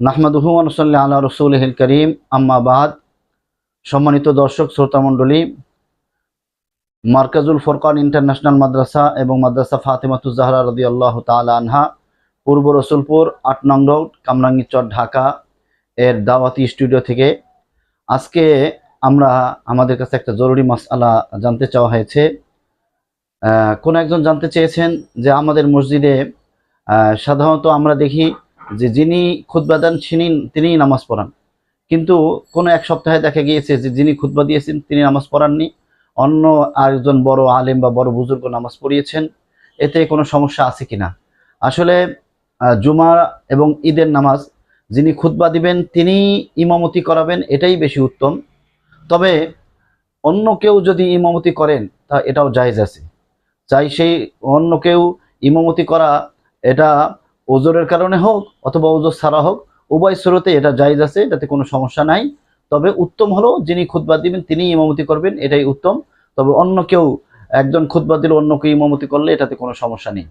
নাহমাদুহু আনসল্লা আল্লাহ রসুল হিল করিম। আম্মাবাদ সম্মানিত দর্শক শ্রোতামণ্ডলী মার্কাজুল ফোরকান ইন্টারন্যাশনাল মাদ্রাসা এবং মাদ্রাসা ফাতেমাতুজাহরা রদি আল্লাহ তালা আনহা, পূর্ব রসুলপুর, আট নং রোড কামরাঙ্গীচর ঢাকা, এর দাওয়াতি স্টুডিও থেকে। আজকে আমরা আমাদের কাছে একটা জরুরি মাসআলা জানতে চাওয়া হয়েছে। কোন একজন জানতে চেয়েছেন যে আমাদের মসজিদে সাধারণত আমরা দেখি যে যিনি খুতবা দেন তিনি তিনিই নামাজ পড়ান। কিন্তু কোনো এক সপ্তাহে দেখা গিয়েছে যে যিনি খুতবা দিয়েছেন তিনি নামাজ পড়াননি। অন্য আরেকজন বড় আলেম বা বড় বুজুর্গ নামাজ পড়িয়েছেন। এতে কোনো সমস্যা আছে কিনা? আসলে আহ, জুমা এবং ঈদের নামাজ যিনি খুতবা দিবেন তিনি ইমামতি করাবেন এটাই বেশি উত্তম। তবে অন্য কেউ যদি ইমামতি করেন তা এটাও জায়েজ আছে। চাই সেই অন্য কেউ ইমামতি করা এটা ওজোরের কারণে হোক অথবা ওজোর ছাড়া হোক, উভয় স্রোতে এটা জায়জ আছে, এটাতে কোনো সমস্যা নাই। তবে উত্তম হলো যিনি খুতবা দিবেন তিনি ইমামতি করবেন, এটাই উত্তম। তবে অন্য কেউ, একজন খুতবা দিল, অন্য কেউ ইমামতি করলে এটাতে কোনো সমস্যা নেই।